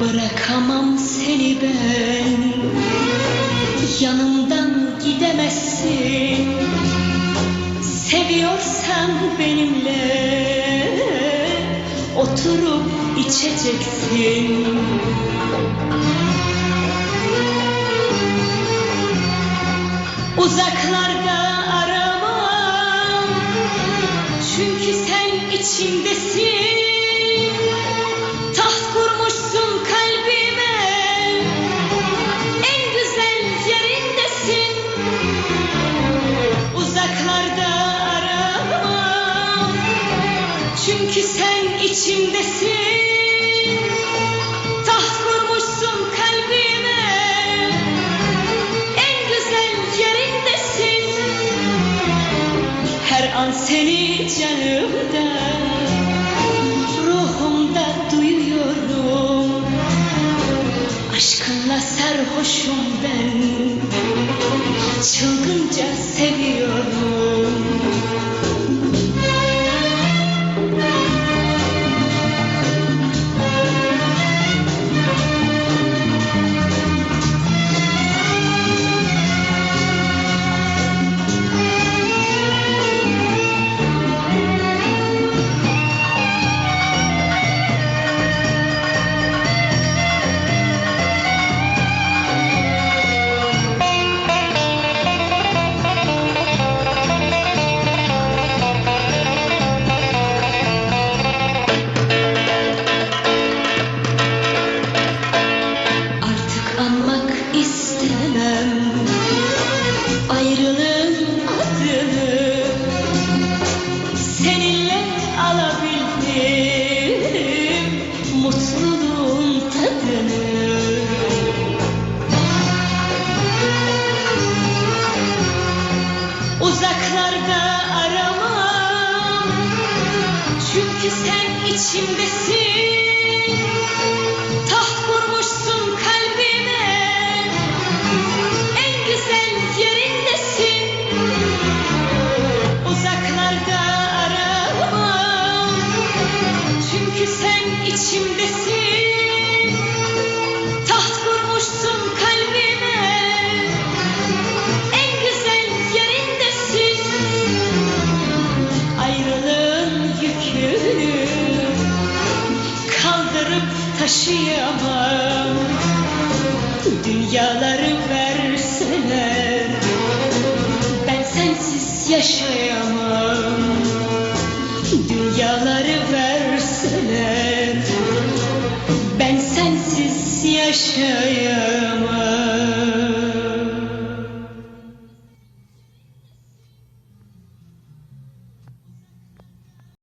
Bırakamam seni ben. Yanımdan gidemezsin. Seviyorsan benimle Oturup içeceksin. Uzaklarda aramam Çünkü sen içimdesin Uzaklarda aramam. Çünkü sen içimdesin. Taht kurmuşsun kalbime. En güzel yerindesin. Her an seni canımda Ruhumda duyuyorum. Aşkınla sarhoşum ben too anmak istemem. Ayrılığın adını Seninle alabildim. Mutluluğun tadını. Uzaklarda aramam. Çünkü sen içimdesin içimdesin Taht kurmuşsun kalbime. En güzel yerindesin. Ayrılığın yükünü kaldırıp Dünyaları verseler ben sensiz yaşayamam. Dünyaları verseler ben sensiz yaşayamam